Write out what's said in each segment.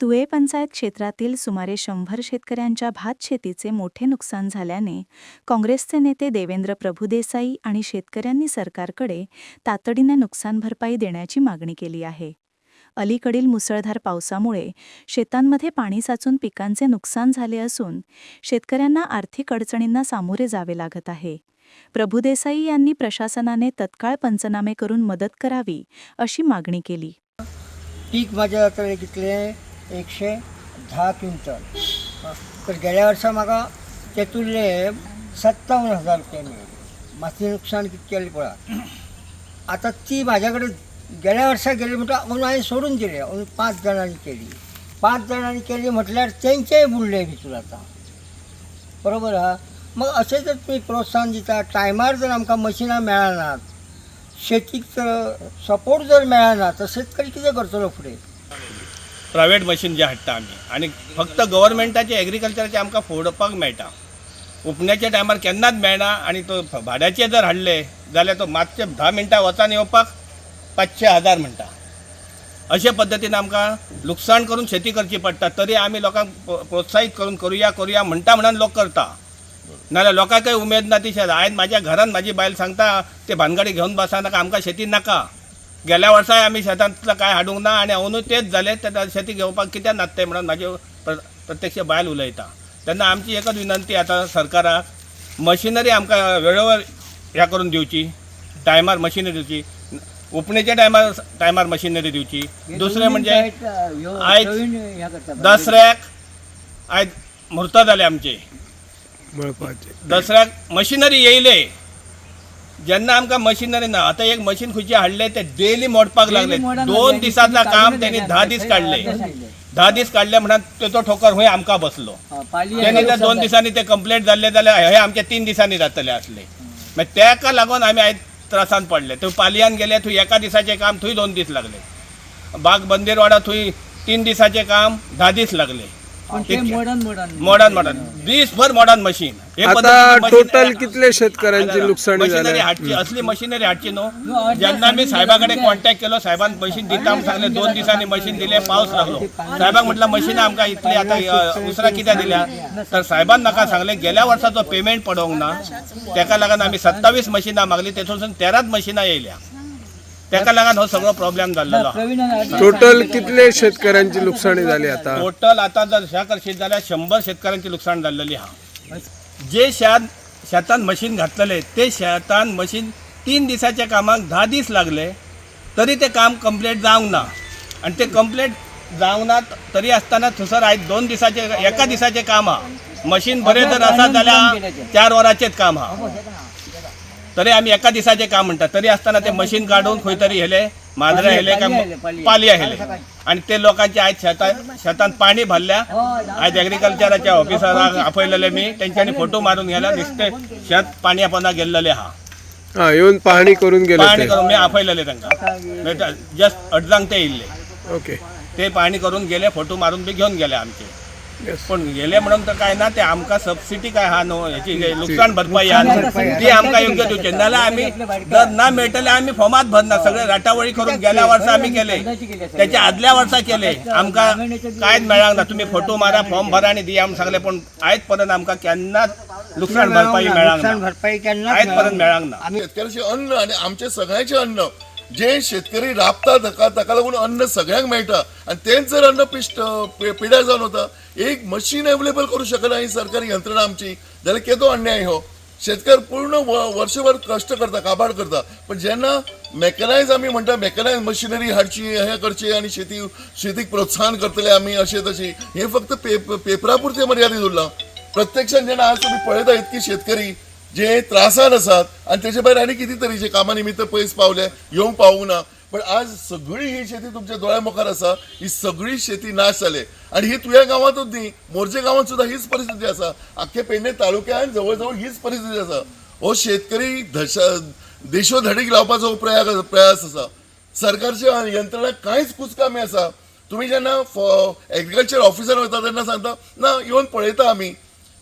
तुए पंचायत क्षेत्रातील सुमारे शंभर शेतकऱ्यांच्या भात शेतीचे मोठे नुकसान झाल्याने काँग्रेसचे नेते देवेंद्र प्रभुदेसाई आणि शेतकऱ्यांनी सरकारकडे तातडीने नुकसान भरपाई देण्याची मागणी केली आहे. अलीकडील मुसळधार पावसामुळे शेतांमध्ये पाणी साचून पिकांचे नुकसान झाले असून शेतकऱ्यांना आर्थिक अडचणींना सामोरे जावे लागत आहे. प्रभुदेसाई यांनी प्रशासनाने तत्काळ पंचनामे करून मदत करावी अशी मागणी केली. पीक माझ्या घेतले. एकशे धा क्विंटल. तर गेल्या वर्सा म्हाका तेतुरले सत्तावन्न हजार रुपया मेळ्ळे मातशें नुकसाण कितें केलें पळय आतां ती म्हाज्या कडेन गेल्या वर्सा गेली म्हणटा म्हणून हांवें सोडून दिले. अंदू पांच जाणांनी केली. पांच जाणांनी केली म्हटल्यार तेंचेय बुडले भितर आतां बरोबर आहा मग अशें जर तुमी प्रोत्साहन दिता टायमार जर आमकां मशिनां मेळनात शेतीक जर सपोर्ट जर मेळना तर शेतकरी कितें करतलो फुडें प्रायवेट मशीन जे हाडटा आमी आनी फक्त गव्हर्मेंटाचे एग्रीकल्चराचे आमकां फोडपाक मेळटा. उपण्याच्या टायमार केन्नाच मेळना आनी तो भाड्याचे जर हाडले जाल्यार तो मातशे धा मिनटां वचान येवपाक पांचशे हजार म्हणटा. अशे पद्दतीन आमकां लुकसाण करून शेती करची पडटा. तरी आमी लोकांक प्रोत्साहीत करून करुया करुया म्हणटा म्हणून लोक करता. नाल्यार लोकांकय उमेद ना ती शेत. आयज म्हाज्या घरान म्हाजी बायल सांगता ते भानगडी घेवन बसा नाका आमकां शेती नाका. गेल्या वर्साय आमी शेतांतलं काय हाडूंक ना आनी अंदू तेच जाले तेन्ना शेती घेवपाक कित्याक नासते म्हणून म्हाजे प्र- प्रत्यक्ष बायल उलयता. तेन्ना आमची एकच विनंती आतां सरकाराक मशिनरी आमकां वेळेवर ह्या करून दिवची टायमार मशिनरी दिवची उपणेच्या टायमार टायमार मशिनरी दिवची. दुसरें म्हणजे आयज दसऱ्याक आयज म्हूर्त जाले आमचे. दसऱ्याक मशिनरी येयले जेन्ना आमकां मशिनरी ना आतां एक मशीन खंयचे हाडले ते डेली मोडपाक लागले दोन दिसाचा काम त्यांनी धा दीस काडले धा दीस काडले म्हणून तेचो ठोकर खंय आमकां बसलो. त्यांनी जर दोन दिसांनी ते कंप्लेंट जाल्ले जाल्यार हे आमचे तीन दिसांनी जातले असले. मागीर तेका लागून आमी आयज त्रासान पडले. थंय पालयान गेले थंय एका दिसाचें काम थंय दोन दीस लागले. बाग बंदेरवाडा थंय तीन दिसाचें काम धा दीस लागले. मॉडर्न मॉडर्न मॉडर्न मॉडर्न दीसभर मॉडर्न मशीन हे आता पद्धतीची टोटल आहे. कितले शेतकऱ्यांची नुकसानी मशिनरी झाली हाडची असली मशिनरी हाडची न्हू जेन्ना मी साहेबाकडे कॉन्टॅक्ट केलो साहेबान मशीन दिता म्हणून सांगले दोन दिसांनी मशीन दिले पावस लागलो. साहेबाक म्हटलं मशीन आमकां इतली आतां अ, उसरा कित्याक दिल्या? तर साहेबान म्हाका सांगले गेल्या वर्साचो पेमेंट पडोंक ना. तेका लागून आमी सत्तावीस मशिनां मागली तेतून तेराच मशिनां येयल्या. तेका लागून हो सगळो प्रॉब्लेम जाल्लो आहा. टोटल कितले शेतकऱ्यांची नुकसानी झाली आता? टोटल आता जर ह्या करशीत जाल्यार शंभर शेतकऱ्यांची लुकसाण जाल्लेली आहा जे शेत शेतान मशीन घातलेले ते शेतान मशीन तीन दिसाच्या कामाक धा दीस लागले तरी ते काम कंप्लीट जावंक ना. आणि ते कंप्लीट जावंक ना तरी आसतना थंयसर आयज दोन दिसाचे एका दिसाचें काम हा. मशीन बरें जर आसा जाल्यार चार वरांचेच काम हा. तरी आमी एका दिसाचें काम म्हणटा तरी आसतना ते मशीन काडून खंय तरी हेले माजरे हेले काय पालया हेले आणि ते लोकांचे आयज शेतान शेतांत पाणी भरल्या. आयज एग्रीकल्चराच्या ऑफिसराक आपयलेले मी तेंच्यांनी फोटो मारून गेल्या दिसते शेत पाणी पोंदा गेल्लेले आहा हा. येऊन पाहणी करून गेले पाणी करून मी आपयलेले तांकां जस्ट अडजांक ते येयल्ले ओके ते पाणी करून गेले फोटो मारून बी घेऊन गेले आमचे. पण गेले म्हणून तर काय ना ते आमकां सबसिडी काय हा न्हू याची नुकसाण भरपाई हा न्हू ती आमकां योग्य दिवची नाल्यार आमी दर ना मेळटले आमी फॉर्मात भरना सगळे राटावळी करून गेल्या वर्सा आमी केले. त्याच्या आदल्या वर्सा केले. आमकां कांयच मेळांक ना तुमी फोटो मारा फॉर्म भरा आनी दिया म्हूण सांगले पण आयज पर्यंत आमकां केन्नाच लुकसाण भरपाई मेळांक नुकसान ना भरपाई केन्ना आयज पर्यंत मेळांक ना शेतकऱ्याचे अन्न आणि आमचे सगळ्यांचे अन्न जे शेतकरी राबता ताका ताका लागून अन्न सगळ्यांक मेळटा आणि तेच जर अन्न पिश्ट पिड्यार जावन वता एक मशीन अवेलेबल करू शकना ही सरकारी यंत्रणा आमची. जाल्यार केदो अन्याय हो. शेतकार पूर्ण व- वर्षभर कश्ट करता काबाड करता पण जेन्ना मेकनायज आमी म्हणटा मेकनायज मशिनरी हाडची हे करची आणि शेती शेतीक प्रोत्साहन करतले आमी अशें तशें हे फक्त पेप पेपरा मर्यादित उरलां. प्रत्यक्षात जेन्ना आज तुम्ही पळयता इतकी शेतकरी जे त्रासान आसात आणि त्याच्या भायर आनी किती तरेचे कामा निमित्त पयस पावले येवंक पावूंक ना. पण आज सगळी ही शेती तुमच्या दोळ्या मुखार आसा ही सगळी शेती नाश जाली आणि ही तुझ्या गांवांतूच न्ही मोरजे गांवांत सुद्धा हीच परिस्थिती आसा आख्खे पेडणे तालुक्यात जवळ जवळ हीच परिस्थिती आसा हो शेतकरी दशा देशोधडीक लावपाचो हो प्रयास प्रयास आसा सरकारच्या यंत्रणा कांयच कुचकामी आसा तुम्ही जेन्ना एग्रीकल्चर ऑफिसर वता तेन्ना सांगता ना येवन पळयता आमी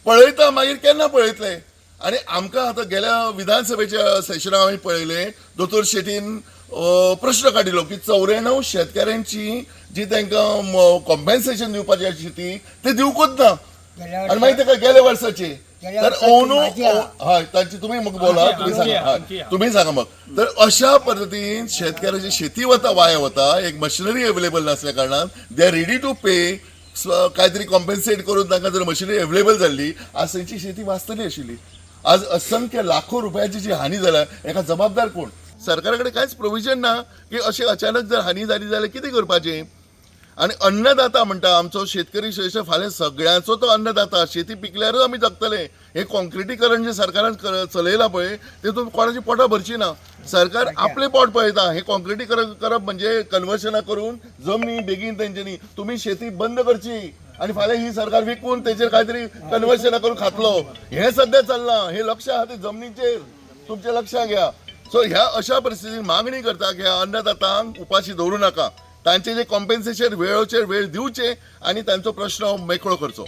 पळयता मागीर केन्ना पळयतले? आणि आमकां आतां गेल्या विधानसभेच्या सेशनाक आमी पळयलें दोतोर शेटीन प्रश्न काडिल्लो की चौऱ्याण्णव शेतकऱ्यांची जी तांकां कॉम्पेन्सेशन दिवपाची आशिल्ली ती ते दिवकूच ना. गेल्या आणि माहिती का गेल्या वर्साचे तर ओनू हय तांची तुम्ही मग बोला आमची- सांगा. हय, तुम्ही सांगा मग. तर अशा पद्धतीन शेतकऱ्याची शेती वता वाया वता एक मशिनरी अवेलेबल नसल्या कारणान they are ready to pay काहीतरी कॉम्पेन्सेट करून तांकां जर मशिनरी अवेलेबल जाल्ली आज तांची शेती वाचतली आशिल्ली आज असंख्य लाखो रुपयाची जी हानी जाल्या हेका जबाबदार कोण? सरकारा कडेन कांयच प्रोविजन ना की अशें अचानक जर हानी जाली जाल्यार कितें करपाचें आणि अन्नदाता म्हणटा आमचो शेतकरी श्रेष्ठ फाल्यां सगळ्यांचो तो अन्नदाता शेती पिकल्यारूच आमी जगतले. हे कॉन्क्रिटीकरण जे सरकारान कर- चलयलां पळय तेतून कोणाची पोटां भरची ना? सरकार आपले पोट पळयता. हे कॉन्क्रिटीकरण करप म्हणजे कन्वर्शनां करून जमनी बेगीन तेंच्यांनी तुमी शेती बंद करची. आणि फाल्यां ही सरकार विकून तेचेर काहीतरी कन्वर्शनां करून खातलो. हे सध्या चल्लां. हे लक्ष आहा ते जमनीचेर तुमचे लक्षात घ्या. सो ह्या अशा परिस्थितीत मागणी करता की ह्या अन्नदातांक उपाशी दवरू नका. तांचे जे कॉम्पेन्सेशन वेळोचेर वेळ दिवचे आणि तांचो प्रश्न मेकळो करचो